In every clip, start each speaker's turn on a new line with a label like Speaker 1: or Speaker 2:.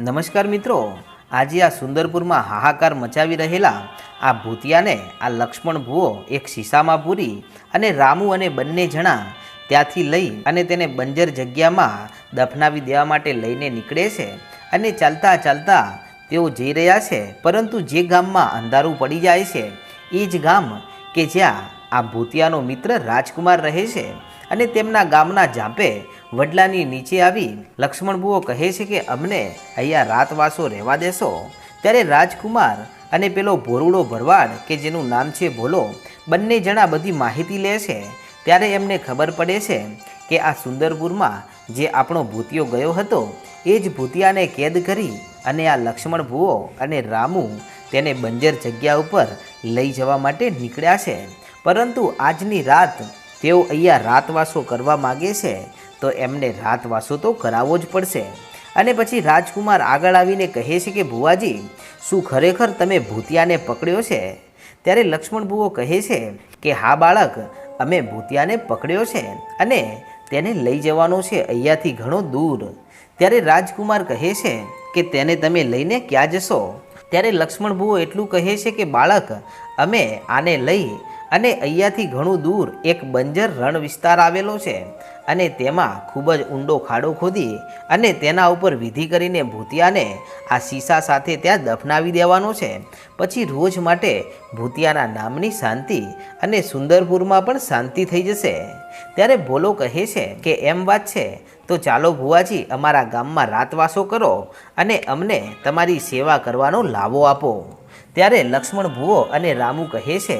Speaker 1: નમસ્કાર મિત્રો. આજે આ સુંદરપુરમાં હાહાકાર મચાવી રહેલા આ ભૂતિયાને આ લક્ષ્મણ ભૂવો એક શીશામાં પૂરી અને રામુ અને બંને જણા ત્યાંથી લઈ અને તેને બંજર જગ્યામાં દફનાવી દેવા માટે લઈને નીકળે છે અને ચાલતા ચાલતા તેઓ જઈ રહ્યા છે. પરંતુ જે ગામમાં અંધારું પડી જાય છે, એ જ ગામ કે જ્યાં આ ભૂતિયાનો મિત્ર રાજકુમાર રહે છે અને તેમના ગામના ઝાંપે વડલાની નીચે આવી લક્ષ્મણ બુઓ કહે છે કે, અમને અહીંયા રાતવાસો રહેવા દેશો. ત્યારે રાજકુમાર અને પેલો ભોરુડો ભરવાડ, કે જેનું નામ છે ભોલો, બંને જણા બધી માહિતી લે છે. ત્યારે એમને ખબર પડે છે કે આ સુંદરપુરમાં જે આપણો ભૂતિયો ગયો હતો, એ જ ભૂતિયાને કેદ કરી અને આ લક્ષ્મણ ભુવો અને રામુ તેને બંજર જગ્યા ઉપર લઈ જવા માટે નીકળ્યા છે. પરંતુ આજની રાત તેઓ અહીંયા રાતવાસો કરવા માગે છે, તો એમને રાતવાસો તો કરાવવો જ પડશે. અને પછી રાજકુમાર આગળ આવીને કહે છે કે, ભુવાજી, શું ખરેખર તમે ભૂતિયાને પકડ્યો છે? ત્યારે લક્ષ્મણ ભુવો કહે છે કે, હા બાળક, અમે ભૂતિયાને પકડ્યો છે અને તેને લઈ જવાનો છે અહીંયાથી ઘણો દૂર. ત્યારે રાજકુમાર કહે છે કે, તેને તમે લઈને ક્યાં જશો? ત્યારે લક્ષ્મણ ભુવો એટલું કહે છે કે, બાળક, અમે આને લઈ અને અહીંયાથી ઘણું દૂર એક બંજર રણ વિસ્તાર આવેલો છે અને તેમાં ખૂબ જ ઊંડો ખાડો ખોદી અને તેના ઉપર વિધિ કરીને ભૂતિયાને આ શીશા સાથે ત્યાં દફનાવી દેવાનો છે. પછી રોજ માટે ભૂતિયાના નામની શાંતિ અને સુંદરપુરમાં પણ શાંતિ થઈ જશે. ત્યારે ભોલો કહે છે કે, એમ વાત છે. તો ચાલો ભુવાજી, અમારા ગામમાં રાતવાસો કરો અને અમને તમારી સેવા કરવાનો લાવો આપો. ત્યારે લક્ષ્મણ ભુવો અને રામુ કહે છે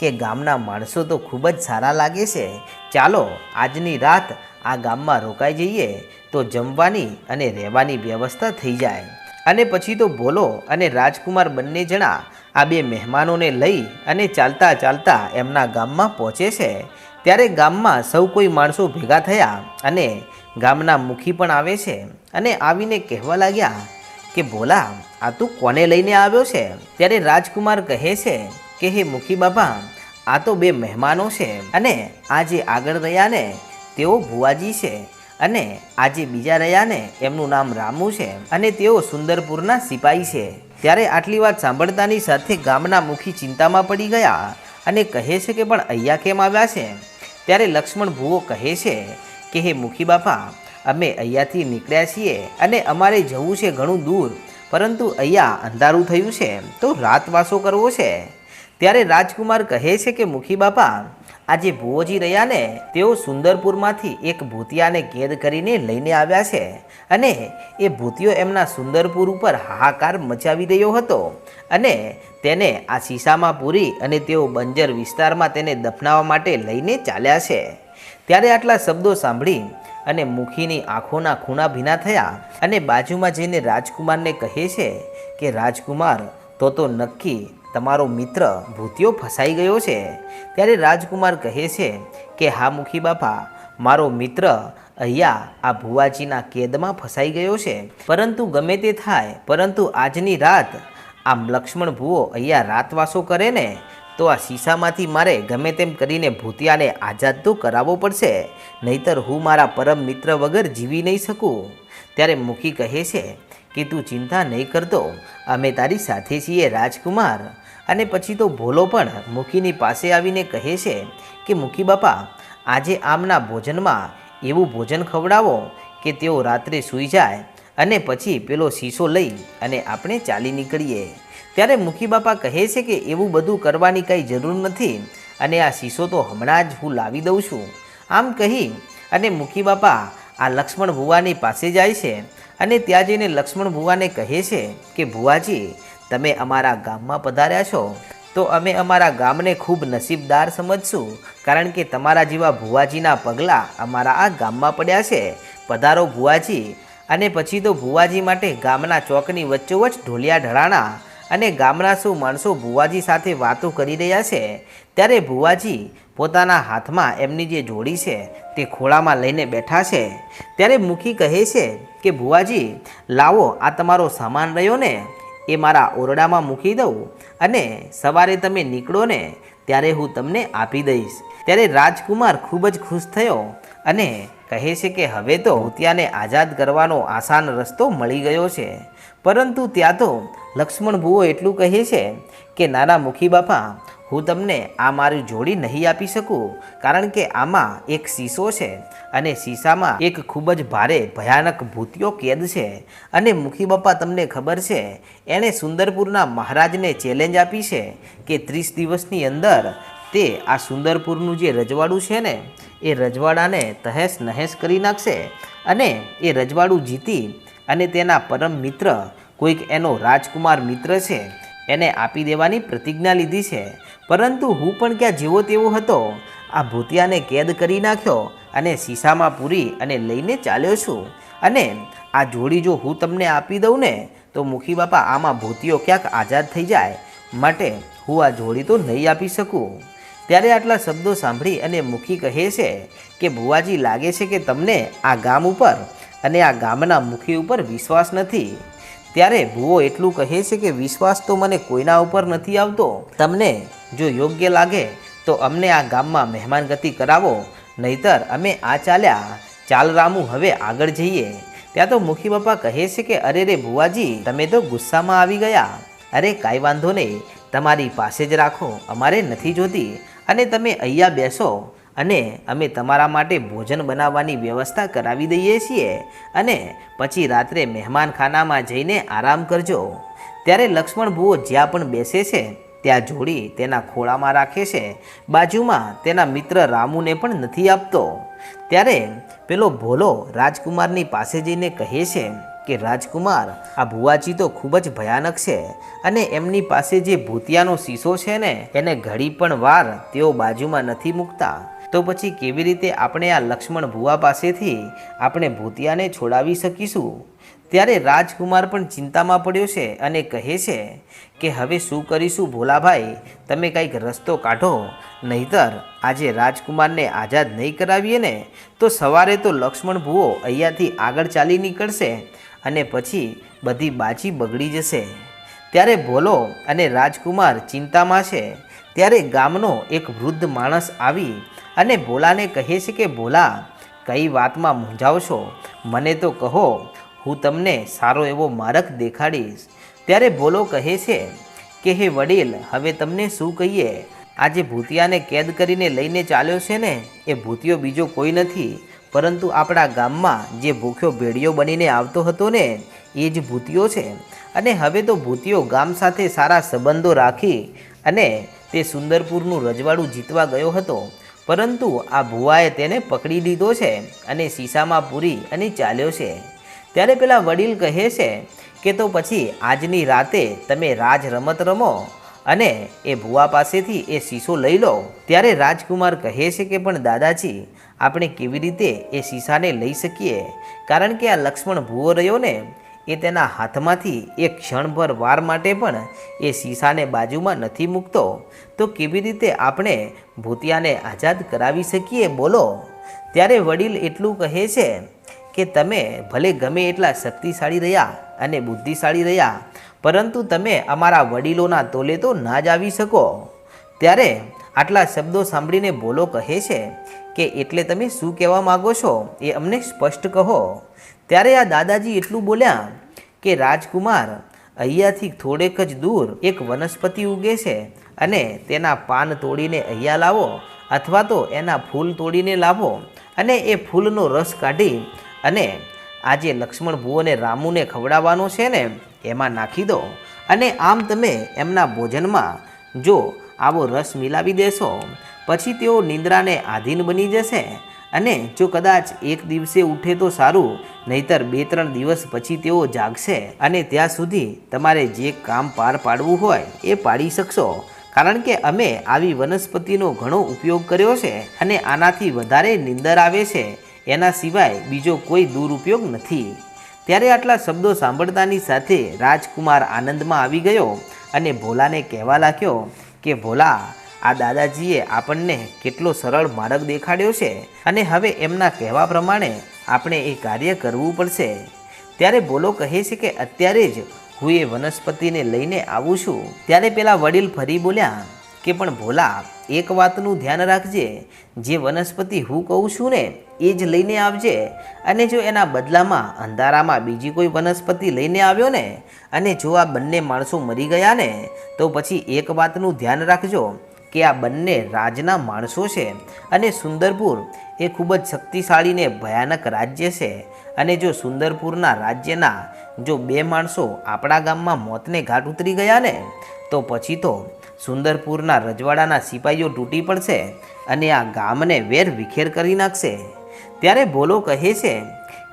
Speaker 1: કે ગામના માણસો તો ખૂબ જ સારા લાગે છે. ચાલો, આજની રાત આ ગામમાં રોકાઈ જઈએ તો જમવાની અને રહેવાની વ્યવસ્થા થઈ જાય. અને પછી તો ભોલો અને રાજકુમાર બંને જણા આ બે મહેમાનોને લઈ અને ચાલતા ચાલતા એમના ગામમાં પહોંચે છે. ત્યારે ગામમાં સૌ કોઈ માણસો ભેગા થયા અને ગામના મુખી પણ આવે છે અને આવીને કહેવા લાગ્યા કે, ભોલા, આ તું કોને લઈને આવ્યો છે? ત્યારે રાજકુમાર કહે છે કે હે મુખી બાપા આ તો બે મહેમાનો છે અને આ જે આગળ રહ્યા ને તેઓ ભુવાજી છે અને આ જે બીજા રહ્યા ને એમનું નામ રામુ છે અને તેઓ સુંદરપુરના સિપાહી છે. ત્યારે આટલી વાત સાંભળતાની સાથે ગામના મુખી ચિંતામાં પડી ગયા અને કહે છે કે પણ અહીંયા કેમ આવ્યા છે? ત્યારે લક્ષ્મણ ભુવો કહે છે કે હે મુખી બાપા, અમે અહીંયાથી નીકળ્યા છીએ અને અમારે જવું છે ઘણું દૂર, પરંતુ અહીંયા અંધારું થયું છે, તો રાતવાસો કરવો છે. ત્યારે રાજકુમાર કહે છે કે, મુખી બાપા આ જે ભુવોજી રહ્યા ને તેઓ સુંદરપુરમાંથી એક ભૂતિયાને કેદ કરીને લઈને આવ્યા છે અને એ ભૂતિયો એમના સુંદરપુર ઉપર હાહાકાર મચાવી રહ્યો હતો અને તેને આ શીશામાં પૂરી અને તેઓ બંજર વિસ્તારમાં તેને દફનાવવા માટે લઈને ચાલ્યા છે. ત્યારે આટલા શબ્દો સાંભળી અને મુખીની આંખોના ખૂણા ભીના થયા અને બાજુમાં જઈને રાજકુમારને કહે છે કે, રાજકુમાર, તો તો નક્કી તમારો મિત્ર ભૂતિયો ફસાઈ ગયો છે? ત્યારે રાજકુમાર કહે છે કે, હા મુખી બાપા, મારો મિત્ર અહીંયા આ ભુવાજીના કેદમાં ફસાઈ ગયો છે. પરંતુ ગમે તે થાય, પરંતુ આજની રાત આમ લક્ષ્મણ ભુવો અહીંયા રાતવાસો કરે ને, તો આ શીશામાંથી મારે ગમે તેમ કરીને ભૂતિયાને આઝાદ તો કરાવવો પડશે. નહીતર હું મારા પરમ મિત્ર વગર જીવી નહીં શકું. ત્યારે મુખી કહે છે કે, તું ચિંતા નહીં કરતો. અમે તારી સાથે છીએ રાજકુમાર. અને પછી તો ભોલો પણ મુખીની પાસે આવીને કહે છે કે, મુખી બાપા, આજે આમના ભોજનમાં એવું ભોજન ખવડાવો કે તેઓ રાત્રે સૂઈ જાય અને પછી પેલો શીશો લઈ અને આપણે ચાલી નીકળીએ. ત્યારે મુખી બાપા કહે છે કે, એવું બધું કરવાની કંઈ જરૂર નથી અને આ શીશો તો હમણાં જ હું લાવી દઉં છું. આમ કહી અને મુખી બાપા આ લક્ષ્મણ ભુવાની પાસે જાય છે અને ત્યાં જઈને લક્ષ્મણ ભુવાને કહે છે કે, ભુવાજી તમે અમારા ગામમાં પધાર્યા છો, તો અમે અમારા ગામને ખૂબ નસીબદાર સમજશું, કારણ કે તમારા જેવા ભુવાજીના પગલાં અમારા આ ગામમાં પડ્યા છે. પધારો ભુવાજી, અને પછી તો ભુવાજી માટે ગામના ચોકની વચ્ચોવચ ઢોલિયા ઢળાણા અને ગામના સૌ માણસો ભુવાજી સાથે વાતો કરી રહ્યા છે. ત્યારે ભુવાજી પોતાના હાથમાં એમની જે જોડી છે, તે ખોળામાં લઈને બેઠા છે. ત્યારે મુખી કહે છે કે, ભુવાજી, લાવો આ તમારો સામાન રહ્યો ને. એ મારા ઓરડામાં મૂકી દઉં અને સવારે તમે નીકળો ને ત્યારે હું તમને આપી દઈશ. ત્યારે રાજકુમાર ખૂબ જ ખુશ થયો અને કહે છે કે હવે તો ભૂતિયાને આઝાદ કરવાનો આસાન રસ્તો મળી ગયો છે. પરંતુ ત્યાં તો લક્ષ્મણ ભુવો એટલું કહે છે કે, નાના મુખી બાપા હું તમને આ મારી જોડી નહીં આપી શકું, કારણ કે આમાં એક શીશો છે અને શીશામાં એક ખૂબ જ ભારે ભયાનક ભૂતિયો કેદ છે. અને મુખી બાપા તમને ખબર છે, એણે સુંદરપુરના મહારાજને ચેલેન્જ આપી છે કે ત્રીસ દિવસની અંદર તે આ સુંદરપુરનું જે રજવાડું છે ને, એ રજવાડાને તહેસ નહેસ કરી નાખશે અને એ રજવાડું જીતી અને તેના પરમ મિત્ર, કોઈક એનો રાજકુમાર મિત્ર છે, એને આપી દેવાની પ્રતિજ્ઞા લીધી છે. પરંતુ હું પણ ક્યાં જેવો તેવો હતો. આ ભૂતિયાને કેદ કરી નાખ્યો અને શીશામાં પૂરી અને લઈને ચાલ્યો છું. અને આ જોડી જો હું તમને આપી દઉં ને, તો મુખી બાપા આમાં ભૂતિયો ક્યાંક આઝાદ થઈ જાય. માટે હું આ જોડી તો નહીં આપી શકું. ત્યારે આટલા શબ્દો સાંભળી અને મુખી કહે છે કે ભુવાજી લાગે છે કે તમને આ ગામ ઉપર અને આ ગામના મુખી ઉપર વિશ્વાસ નથી. ત્યારે ભુવો એટલું કહે છે કે વિશ્વાસ તો મને કોઈના ઉપર નથી આવતો. તમને જો યોગ્ય લાગે તો અમને આ ગામમાં મહેમાનગતિ કરાવો, નહીતર અમે આ ચાલ્યા, ચાલ રામુ, હવે આગળ જઈએ. ત્યાં તો મુખી બાપા કહે છે કે, અરે રે ભુવાજી, તમે તો ગુસ્સામાં આવી ગયા. અરે, કાંઈ વાંધો નહીં. તમારી પાસે જ રાખો. અમારે નથી જોતી. અને તમે અહીંયા બેસો. અને અમે તમારા માટે ભોજન બનાવવાની વ્યવસ્થા કરાવી દઈએ છીએ અને પછી રાત્રે મહેમાનખાનામાં જઈને આરામ કરજો. ત્યારે લક્ષ્મણ ભુવો જ્યાં પણ બેસે છે, ત્યાં જોડી તેના ખોળામાં રાખે છે. બાજુમાં તેના મિત્ર રામુને પણ નથી આપતો. ત્યારે પેલો ભોલો રાજકુમારની પાસે જઈને કહે છે કે, રાજકુમાર, આ ભુવાજી તો ખૂબ જ ભયાનક છે અને એમની પાસે જે ભૂતિયાનો શીશો છે ને, એને ઘડી પણ વાર તેઓ બાજુમાં નથી મૂકતા. તો પછી કેવી રીતે આપણે આ લક્ષ્મણ ભુવા પાસેથી આપણે ભૂતિયાને છોડાવી શકીશું? ત્યારે રાજકુમાર પણ ચિંતામાં પડ્યો છે અને કહે છે કે હવે શું કરીશું ભોલાભાઈ? તમે કંઈક રસ્તો કાઢો, નહીતર આજે રાજકુમારને આઝાદ નહીં કરાવીએ ને, તો સવારે તો લક્ષ્મણ ભુવો અહીંયાથી આગળ ચાલી નીકળશે અને પછી બધી બાજી બગડી જશે. ત્યારે ભોલો અને રાજકુમાર ચિંતામાં છે. ત્યારે ગામનો એક વૃદ્ધ માણસ આવી અને ભોલાને કહે છે કે, ભોલા, કઈ વાતમાં મૂંઝાવ છો મને તો કહો, હું તમને સારો એવો માર્ગ દેખાડીશ. ત્યારે ભોલો કહે છે કે, હે વડીલ, હવે તમને શું કહીએ? આજે ભૂતિયાને કેદ કરીને લઈને ચાલ્યો છે ને, એ ભૂતિયો બીજો કોઈ નથી. પરંતુ આપણા ગામમાં જે ભૂખ્યો ભેડિયો બનીને આવતો હતો ને, એ જ ભૂતિયો છે. અને હવે તો ભૂતિયો ગામ સાથે સારા સંબંધો રાખી અને તે સુંદરપુરનું રજવાડું જીતવા ગયો હતો. પરંતુ આ ભુવાએ તેને પકડી લીધો છે અને શીશામાં પૂરી અને ચાલ્યો છે. ત્યારે પેલા વડીલ કહે છે કે તો પછી આજની રાતે તમે રાજ રમત રમો અને એ ભુવા પાસેથી એ શીશો લઈ લો. ત્યારે રાજકુમાર કહે છે કે પણ દાદાજી, આપણે કેવી રીતે એ શીશાને લઈ શકીએ? કારણ કે આ લક્ષ્મણ ભૂવો રહ્યો ને એ તેના હાથમાંથી એક ક્ષણભર વાર માટે પણ એ શીશાને બાજુમાં નથી મૂકતો. તો કેવી રીતે આપણે ભૂતિયાને આઝાદ કરાવી શકીએ બોલો? ત્યારે વડીલ એટલું કહે છે કે, તમે ભલે ગમે એટલા શક્તિશાળી રહ્યા અને બુદ્ધિશાળી રહ્યા, પરંતુ તમે અમારા વડીલોના તોલે તો ના જ આવી શકો. ત્યારે આટલા શબ્દો સાંભળીને બોલો કહે છે કે, એટલે તમે શું કહેવા માગો છો? એ અમને સ્પષ્ટ કહો. ત્યારે આ દાદાજી એટલું બોલ્યા કે રાજકુમાર, અહીંયાથી થોડેક જ દૂર એક વનસ્પતિ ઉગે છે અને તેના પાન તોડીને અહીંયા લાવો અથવા તો એના ફૂલ તોડીને લાવો અને એ ફૂલનો રસ કાઢી અને આજે લક્ષ્મણ ભુવને રામુને ખવડાવવાનો છે ને, એમાં નાખી દો. અને આમ તમે એમના ભોજનમાં જો આવો રસ મિલાવી દેશો. પછી તેઓ નિંદ્રાને આધીન બની જશે અને જો કદાચ એક દિવસે ઉઠે તો સારું, નહીતર બે ત્રણ દિવસ પછી તેઓ જાગશે અને ત્યાં સુધી તમારે જે કામ પાર પાડવું હોય એ પાડી શકશો. કારણ કે અમે આવી વનસ્પતિનો ઘણો ઉપયોગ કર્યો છે અને આનાથી વધારે નિંદર આવે છે. એના સિવાય બીજો કોઈ દુરુપયોગ નથી. ત્યારે આટલા શબ્દો સાંભળતાની સાથે રાજકુમાર આનંદમાં આવી ગયો અને ભોલાને કહેવા લાગ્યો કે, ભોલા આ દાદાજીએ આપણને કેટલો સરળ માર્ગ દેખાડ્યો છે અને હવે એમના કહેવા પ્રમાણે આપણે એ કાર્ય કરવું પડશે. ત્યારે બોલો કહે છે કે અત્યારે જ હું એ વનસ્પતિને લઈને આવું છું. ત્યારે પેલા વડીલ ફરી બોલ્યા કે પણ ભોલા, એક વાતનું ધ્યાન રાખજે. જે વનસ્પતિ હું કહું છું ને, એ જ લઈને આવજે. અને જો એના બદલામાં અંધારામાં બીજી કોઈ વનસ્પતિ લઈને આવ્યો ને, અને જો આ બંને માણસો મરી ગયા ને, તો પછી એક વાતનું ધ્યાન રાખજો. કે આ બંને રાજના માણસો છે અને સુંદરપુર એ ખૂબ જ શક્તિશાળી ને ભયાનક રાજ્ય છે. અને જો સુંદરપુરના રાજ્યના જો બે માણસો આપણા ગામમાં મોતને ઘાટ ઉતરી ગયા ને, તો પછી તો સુંદરપુરના રજવાડાના સિપાહીઓ તૂટી પડશે અને આ ગામને વેર વિખેર કરી નાખશે. ત્યારે ભોલો કહે છે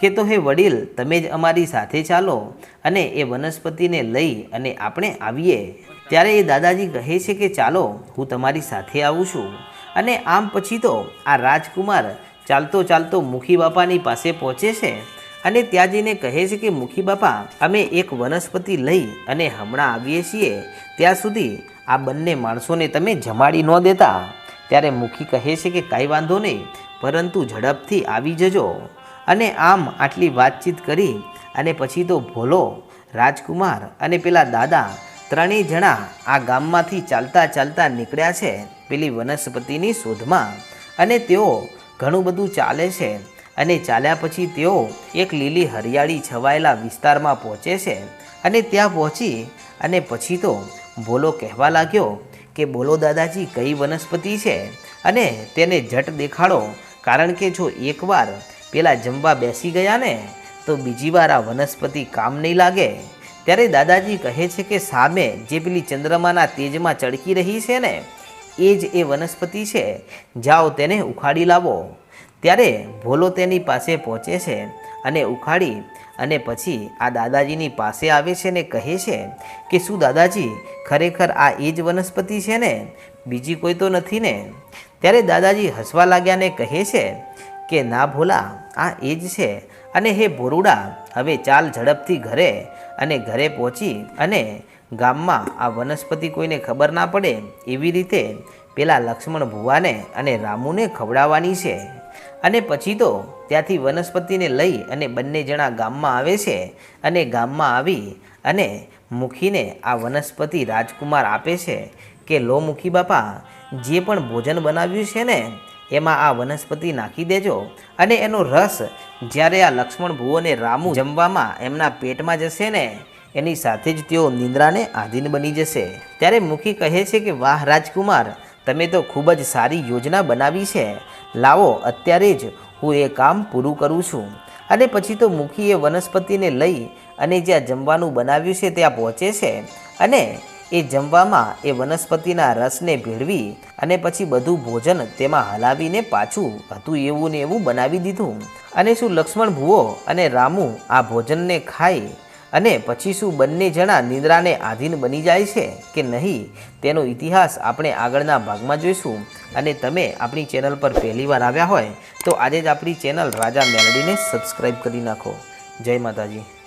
Speaker 1: કે, તો હે વડીલ, તમે જ અમારી સાથે ચાલો અને એ વનસ્પતિને લઈ અને આપણે આવીએ. ત્યારે એ દાદાજી કહે છે કે ચાલો, હું તમારી સાથે આવું છું. અને આમ પછી તો આ રાજકુમાર ચાલતો ચાલતો મુખી બાપાની પાસે પહોંચે છે અને ત્યાં જઈને કહે છે કે મુખી બાપા અમે એક વનસ્પતિ લઈ અને હમણાં આવીએ છીએ. ત્યાં સુધી આ બંને માણસોને તમે જમાડી ન દેતા. ત્યારે મુખી કહે છે કે, કાંઈ વાંધો નહીં, પરંતુ ઝડપથી આવી જજો. અને આમ આટલી વાતચીત કરી અને પછી તો ભોલો, રાજકુમાર અને પેલા દાદા ત્રણેય જણા આ ગામમાંથી ચાલતા ચાલતા નીકળ્યા છે પેલી વનસ્પતિની શોધમાં. અને તેઓ ઘણું બધું ચાલે છે અને ચાલ્યા પછી તેઓ એક લીલી હરિયાળી છવાયેલા વિસ્તારમાં પહોંચે છે. અને ત્યાં પહોંચી અને પછી તો ભોલો કહેવા લાગ્યો કે બોલો દાદાજી કઈ વનસ્પતિ છે? અને તેને જટ દેખાડો, કારણ કે જો એકવાર પેલા જમવા બેસી ગયા ને, તો બીજી વાર આ વનસ્પતિ કામ નહીં લાગે. ત્યારે દાદાજી કહે છે કે સામે જે પેલી ચંદ્રમાના તેજમાં ચડકી રહી છે ને, એ જ એ વનસ્પતિ છે. જાઓ તેને ઉખાડી લાવો. ત્યારે ભોલો તેની પાસે પહોંચે છે અને ઉખાડી અને પછી આ દાદાજીની પાસે આવે છે ને કહે છે કે શું દાદાજી, ખરેખર આ એ જ વનસ્પતિ છે ને? બીજી કોઈ તો નથી ને? ત્યારે દાદાજી હસવા લાગ્યા ને કહે છે કે, ના ભોલા, આ એ જ છે. અને હે ભોરુડા, હવે ચાલ ઝડપથી ઘરે અને ઘરે પહોંચી અને ગામમાં આ વનસ્પતિ કોઈને ખબર ના પડે એવી રીતે પેલા લક્ષ્મણ ભુવાને અને રામુને ખવડાવવાની છે. અને પછી તો ત્યાંથી વનસ્પતિને લઈ અને બંને જણા ગામમાં આવે છે અને ગામમાં આવી અને મુખીને આ વનસ્પતિ રાજકુમાર આપે છે કે, લો મુખી બાપા, જે પણ ભોજન બનાવ્યું છે ને એમાં આ વનસ્પતિ નાખી દેજો અને એનો રસ જ્યારે આ લક્ષ્મણ ભુવો રામુ જમવામાં એમના પેટમાં જશે ને, એની સાથે જ તેઓ નિંદ્રાને આધીન બની જશે. ત્યારે મુખી કહે છે કે, વાહ, રાજકુમાર, તમે તો ખૂબ જ સારી યોજના બનાવી છે. લાવો, અત્યારે જ હું એ કામ પૂરું કરું છું. અને પછી તો મુખી એ વનસ્પતિને લઈ અને જ્યાં જમવાનું બનાવ્યું છે ત્યાં પહોંચે છે. અને એ જમવામાં એ વનસ્પતિના રસને ભેળવી અને પછી બધું ભોજન તેમાં હલાવીને પાછું હતું એવું ને એવું બનાવી દીધું. અને શું લક્ષ્મણ ભુવો અને રામુ આ ભોજનને ખાઈ અને પછી શું બંને જણા નિંદ્રાને આધીન બની જાય છે કે નહીં? તેનો ઇતિહાસ આપણે આગળના ભાગમાં જોઈશું. અને તમે આપણી ચેનલ પર પહેલીવાર આવ્યા હોય તો આજે જ આપણી ચેનલ રાજા મેલડીને સબસ્ક્રાઈબ કરી નાખો. જય માતાજી.